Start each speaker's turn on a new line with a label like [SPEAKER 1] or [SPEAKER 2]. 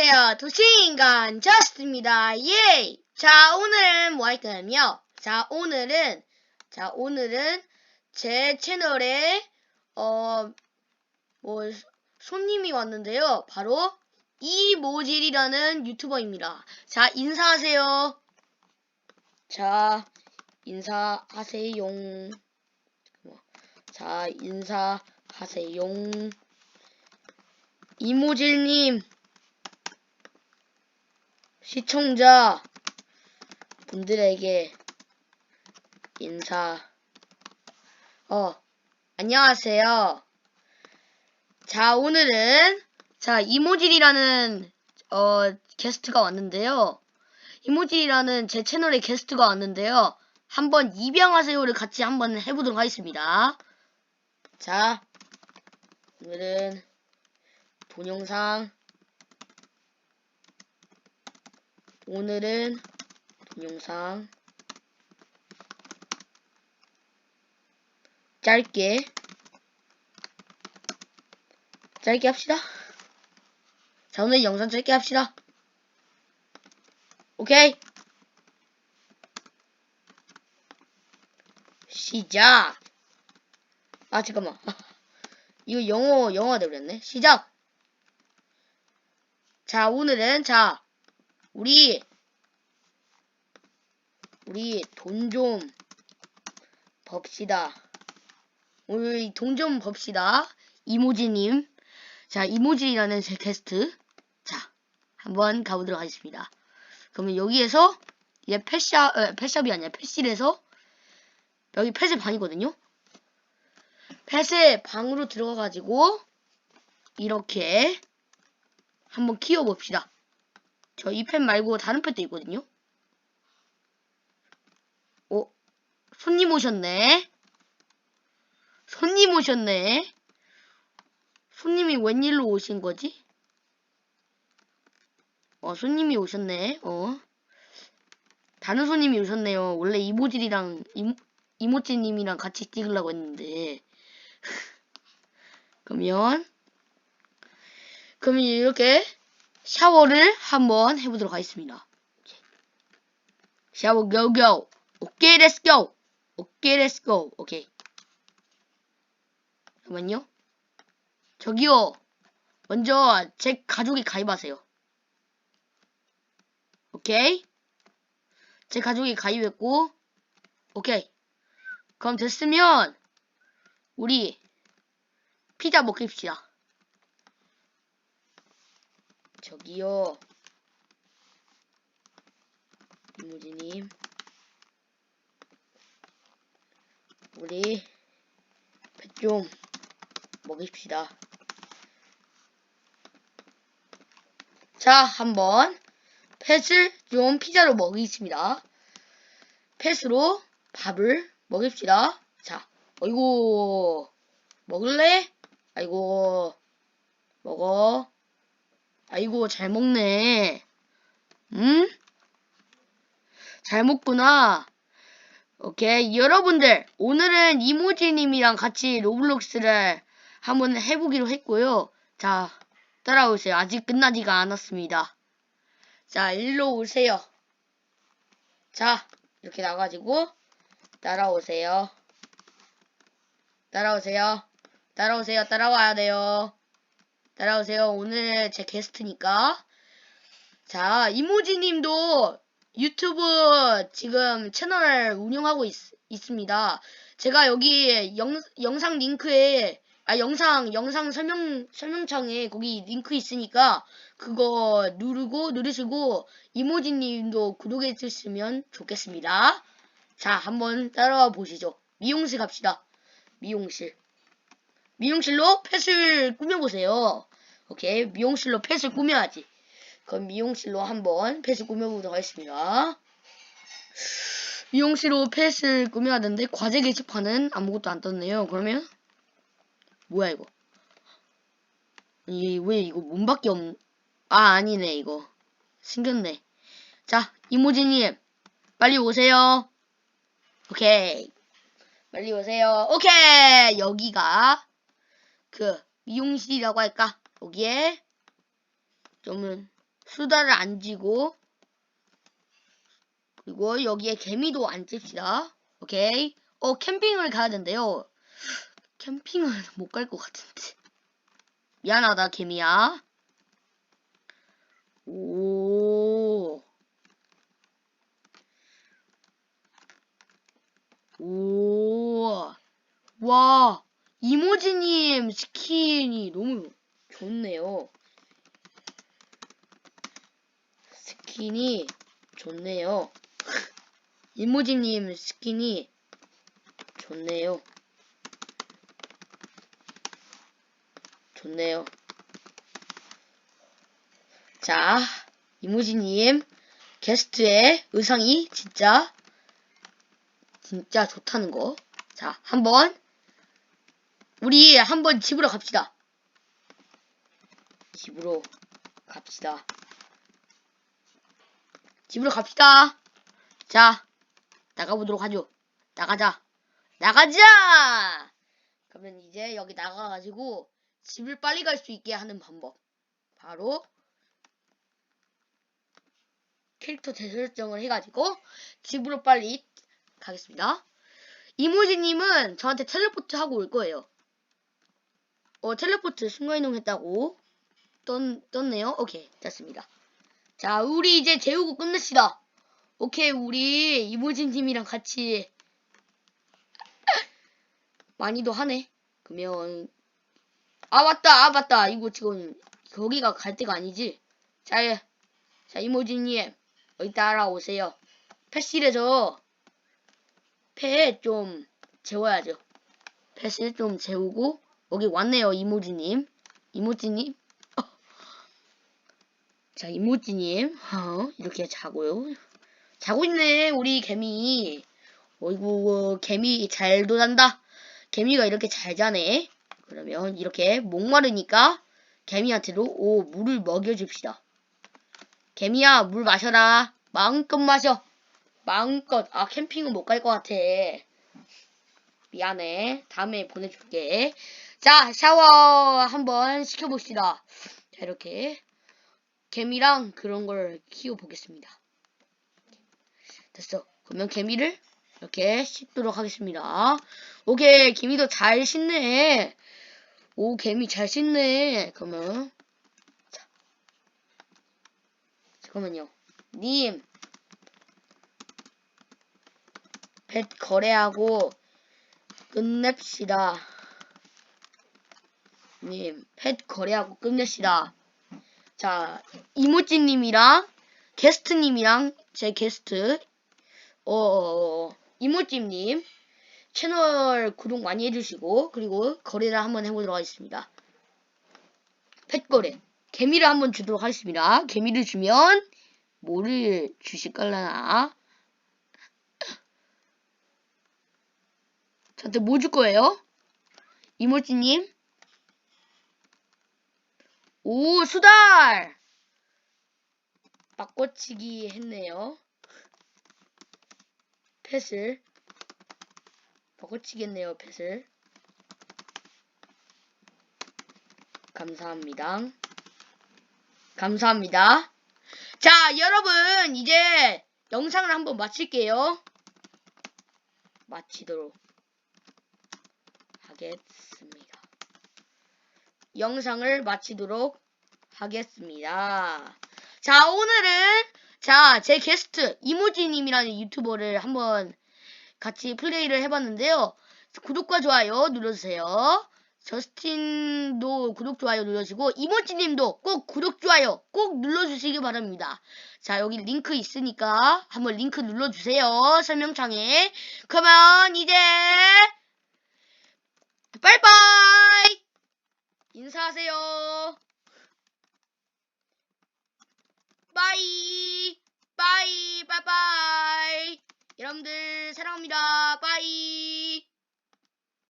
[SPEAKER 1] 안녕하세요. 도시인간 저스트입니다. 예! 자, 오늘은 뭐 할 거냐면요. 자, 오늘은, 자, 오늘은 제 채널에, 어, 뭐, 손님이 왔는데요. 바로 이모질이라는 유튜버입니다. 자, 인사하세요. 자, 인사하세요. 자, 인사하세요. 이모질님, 시청자 분들에게 인사. 어, 안녕하세요. 자, 오늘은, 자, 이모질이라는, 어, 게스트가 왔는데요. 이모질이라는 제 채널에 게스트가 왔는데요. 한번 입양하세요를 같이 한번 해보도록 하겠습니다. 자, 오늘은 동영상 오늘은 동영상 짧게 짧게 합시다. 자 오늘 영상 짧게 합시다. 오케이 시작. 아 잠깐만. 이거 영어 영어가 돼버렸네. 시작. 자, 오늘은, 자, 우리, 우리 돈 좀 법시다. 우리 돈 좀 법시다. 이모지님. 자, 이모지라는 제 게스트. 자, 한번 가보도록 하겠습니다. 그러면 여기에서, 이제 펫샵, 어, 펫샵이 아니라 펫실에서, 여기 펫의 방이거든요? 펫의 방으로 들어가가지고, 이렇게, 한번 키워봅시다. 저 이 펜 말고 다른 펜도 있거든요. 어? 손님 오셨네. 손님 오셨네. 손님이 웬일로 오신 거지? 어, 손님이 오셨네. 어. 다른 손님이 오셨네요. 원래 이모질이랑 이모, 이모찌님이랑 같이 찍으려고 했는데. 그러면 그러면 이렇게 샤워를 한번 해보도록 하겠습니다. 샤워 고고 오케이 렛츠 고 오케이 렛츠 고 오케이. 잠깐만요. 저기요. 먼저 제 가족에 가입하세요. 오케이. 제 가족이 가입했고. 오케이. 그럼 됐으면 우리 피자 먹읍시다 저기요. 이무지님. 우리 배좀 먹읍시다. 자, 한번 펫을 좀 피자로 먹이겠습니다. 펫으로 밥을 먹입시다. 자, 어이구, 먹을래? 아이고, 먹어. 아이고, 잘 먹네. 응? 잘 먹구나. 오케이. 여러분들, 오늘은 이모지님이랑 같이 로블록스를 한번 해보기로 했고요. 자, 따라오세요. 아직 끝나지가 않았습니다. 자, 일로 오세요. 자, 이렇게 나가지고, 따라오세요. 따라오세요. 따라오세요. 따라와야 돼요. 따라오세요. 오늘 제 게스트니까. 자, 이모지 님도 유튜브 지금 채널을 운영하고 있, 있습니다. 제가 여기 영, 영상 링크에, 아, 영상, 영상 설명, 설명창에 거기 링크 있으니까 그거 누르고, 누르시고, 이모지 님도 구독해 주시면 좋겠습니다. 자, 한번 따라와 보시죠. 미용실 갑시다. 미용실. 미용실로 펫을 꾸며보세요. 오케이. 미용실로 펫을 꾸며야지. 그럼 미용실로 한번 펫을 꾸며보도록 하겠습니다. 미용실로 펫을 꾸며야 되는데 과제 게시판은 아무것도 안 떴네요. 그러면 뭐야 이거? 이왜 이거 문밖에 없? 아 아니네 이거 생겼네. 자 이모지님 빨리 오세요. 오케이 빨리 오세요. 오케이 여기가 그 미용실이라고 할까? 여기에 좀 수다를 안 지고 그리고 여기에 개미도 안 찝시다. 오케이. 어 캠핑을 가야 된대요. 캠핑은 못갈 것 같은데. 미안하다 개미야. 오. 오. 와. 이모지님 스킨이 너무 좋네요. 스킨이 좋네요. 이모지님 스킨이 좋네요. 좋네요. 자, 이모지님 게스트의 의상이 진짜 진짜 좋다는 거. 자, 한번 우리 한번 집으로 갑시다. 집으로 갑시다. 집으로 갑시다. 자, 나가보도록 하죠. 나가자. 나가자! 그러면 이제 여기 나가가지고 집을 빨리 갈 수 있게 하는 방법. 바로 캐릭터 재설정을 해가지고 집으로 빨리 가겠습니다. 이모지님은 저한테 텔레포트 하고 올 거예요. 어, 텔레포트 순간이동 했다고 떴, 떴네요. 오케이, 됐습니다. 자, 우리 이제 재우고 끝냅시다. 오케이, 우리 이모진님이랑 같이 많이도 하네. 그러면 아 맞다, 아 맞다. 이거 지금 거기가 갈 데가 아니지. 자, 예. 자 이모진님 여기 따라오세요. 패실에서 패좀 재워야죠. 패실 좀 재우고 여기 왔네요, 이모지님. 이모지님. 어. 자, 이모지님. 어, 이렇게 자고요. 자고 있네, 우리 개미. 어이구, 개미 잘 도난다. 개미가 이렇게 잘 자네. 그러면 이렇게 목마르니까 개미한테도 오 물을 먹여줍시다. 개미야 물 마셔라. 마음껏 마셔. 마음껏. 아 캠핑은 못 갈 것 같아. 미안해. 다음에 보내줄게. 자 샤워 한번 시켜봅시다. 자 이렇게 개미랑 그런 걸 키워보겠습니다. 됐어. 그러면 개미를 이렇게 씻도록 하겠습니다. 오케이, 개미도 잘 씻네. 오, 개미 잘 씻네. 그러면, 자. 잠깐만요. 님, 펫 거래하고 끝냅시다. 님, 펫 거래하고 끝냅시다. 자, 이모찌님이랑 게스트님이랑 제 게스트, 어, 이모찜님 채널 구독 많이 해주시고 그리고 거래를 한번 해보도록 하겠습니다. 펫거래 개미를 한번 주도록 하겠습니다. 개미를 주면 뭐를 주실까나 저한테 뭐 줄 거예요? 이모찌님 오 수달! 바꿔치기 했네요. 펫을. 바꿔치겠네요 펫을. 감사합니다. 감사합니다. 자 여러분 이제 영상을 한번 마칠게요. 마치도록 하겠습니다 영상을 마치도록 하겠습니다 자 오늘은 자, 제 게스트 이모지님이라는 유튜버를 한번 같이 플레이를 해봤는데요. 구독과 좋아요 눌러주세요. 저스틴도 구독, 좋아요 눌러주시고 이모지님도 꼭 구독, 좋아요 꼭 눌러주시기 바랍니다. 자, 여기 링크 있으니까 한번 링크 눌러주세요. 설명창에. 그러면 이제 빠이빠이 인사하세요. 빠이 빠이 빠이. 여러분들 사랑합니다. 빠이